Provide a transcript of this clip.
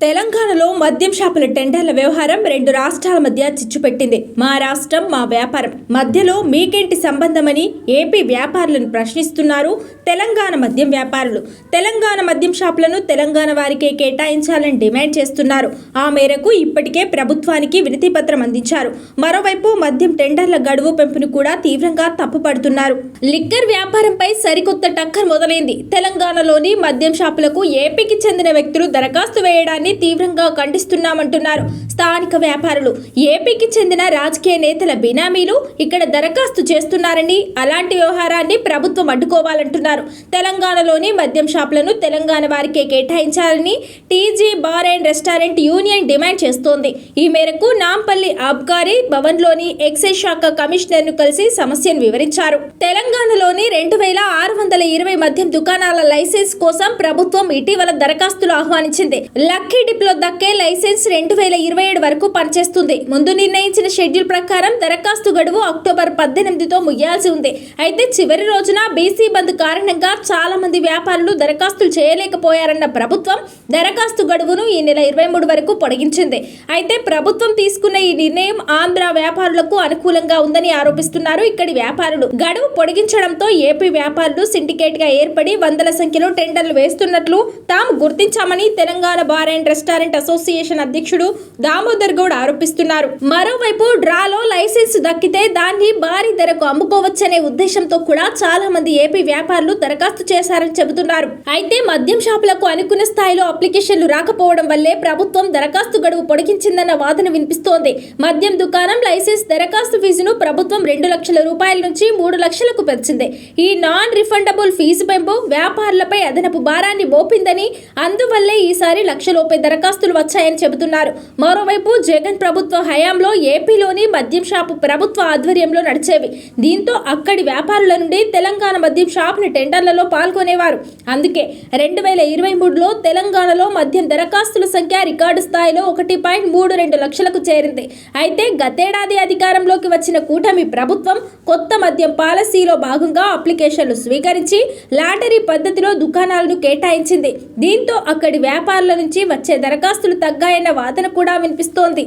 తెలంగాణలో మద్యం షాపుల టెండర్ల వ్యవహారం రెండు రాష్ట్రాల మధ్య చిచ్చుపెట్టింది. మా రాష్ట్రం మా వ్యాపారం. మధ్యలో మీకేంటి సంబంధమని ఏపీ వ్యాపారులను ప్రశ్నిస్తున్నారు తెలంగాణ మద్యం వ్యాపారులు. తెలంగాణ మద్యం షాపులను తెలంగాణ వారికే కేటాయించాలని డిమాండ్ చేస్తున్నారు. ఆ మేరకు ఇప్పటికే ప్రభుత్వానికి వినతి పత్రం అందించారు. మరోవైపు మద్యం టెండర్ల గడువు పెంపును కూడా తీవ్రంగా తప్పుపడుతున్నారు. లిక్కర్ వ్యాపారంపై సరికొత్త టక్కర్ మొదలైంది. తెలంగాణలోని మద్యం షాపులకు ఏపీకి చెందిన వ్యక్తులు దరఖాస్తు వేయడాన్ని తీవ్రంగా ఖండిస్తున్నామంటున్నారు. స్థానిక వ్యాపారులు ఏపీకి చెందిన రాజకీయ నేతల బినామీలు ఇక్కడ దరఖాస్తు చేస్తున్నారని అలాంటి వ్యవహారాన్ని ప్రభుత్వం అడ్డుకోవాలంటున్నారు. తెలంగాణలోని మద్యం షాపులను తెలంగాణ వారికే కేటాయించాలని TG bar and restaurant union demand చేస్తోంది. ఈ మేరకు నాంపల్లి ఆబ్కారీ భవన్లోని ఎక్సైజ్ శాఖ కమిషనర్ను కలిసి సమస్యను వివరించారు. తెలంగాణలోని రెండు వేల ఆరు వందల ఇరవై మద్యం దుకాణాల లైసెన్స్ కోసం ప్రభుత్వం ఇటీవల దరఖాస్తులు ఆహ్వానించింది. లక్కీ డిప్లో దక్కే లైసెన్స్ రెండు వేల ఇరవై ఏడు వరకు పనిచేస్తుంది. ముందు నిర్ణయించిన షెడ్యూల్ ప్రకారం దరఖాస్తు గడువు అక్టోబర్ పద్దెనిమిదితో ముగియాల్సి ఉంది. అయితే చివరి రోజున బీసీ బంద్ కారణంగా చాలా మంది వ్యాపారులు దరఖాస్తులు చేయలేకపోయారన్న ప్రభుత్వం దరఖాస్తు గడువును ఈ నెల ఇరవై మూడు వరకు పొడిగించింది. అయితే ప్రభుత్వం తీసుకున్న ఈ నిర్ణయం ఆంధ్ర వ్యాపారులకు అనుకూలంగా ఉందని ఆరోపిస్తున్నారు ఇక్కడి వ్యాపారులు. గడువు పొడిగించడంతో ఏపీ వ్యాపారులు సిండికేట్గా ఏర్పడి వందల సంఖ్యలో టెండర్లు వేస్తున్నట్లు తాము గుర్తించామని Telangana bar and restaurant association అధ్యక్షుడు దామోదర్ గౌడ్ ఆరోపిస్తున్నారు. మరోవైపు డ్రాలో లైసెన్స్ దక్కితే దాన్ని భారీ ధరకు అమ్ముకోవచ్చనే ఉద్దేశంతో కూడా చాలా మంది ఏపీ వ్యాపారులు దరఖాస్తు చేశారని చెబుతున్నారు. అయితే మద్యం షాపులకు అనుకున్న స్థాయిలో అప్లికేషన్లు రాకపోవడం వల్లే ప్రభుత్వం దరఖాస్తు గడువు పొడిగించిందన్న వాదన వినిపిస్తోంది. మద్యం దుకాణం లైసెన్స్ దరఖాస్తు ఫీజును ప్రభుత్వం రెండు లక్షల రూపాయల నుంచి మూడు లక్షలకు పెంచింది. ఈ నాన్ రిఫండబుల్ ఫీజు పెంపు వ్యాపారులపై అదనపు భారాన్ని మోపిందని అందువల్లే ఈసారి లక్షలోపే దరఖాస్తులు వచ్చాయని చెబుతున్నారు. మరోవైపు జగన్ ప్రభుత్వ హయాంలో ఏపీలోని మద్యం షాపు ప్రభుత్వ ఆధ్వర్యంలో నడిచేవి. దీంతో అక్కడి వ్యాపారుల నుండి తెలంగాణ మద్యం షాపుని టెండర్లలో పాల్గొనేవారు. అందుకే రెండు వేల ఇరవై మూడులో తెలంగాణలో మద్యం దరఖాస్తుల సంఖ్య రికార్డు స్థాయిలో ఒకటి పాయింట్ మూడు రెండు లక్షలకు చేరింది. అయితే గతేడాది అధికారంలోకి వచ్చిన కూటమి ప్రభుత్వం కొత్త మద్యం పాలసీలో భాగంగా అప్లికేషన్లు స్వీకరించి లాటరీ పద్ధతిలో దుకాణాలను కేటాయించింది. దీంతో అక్కడి వ్యాపారుల నుంచి వచ్చే దరఖాస్తులు తగ్గాయన్న వాదన కూడా వినిపిస్తోంది.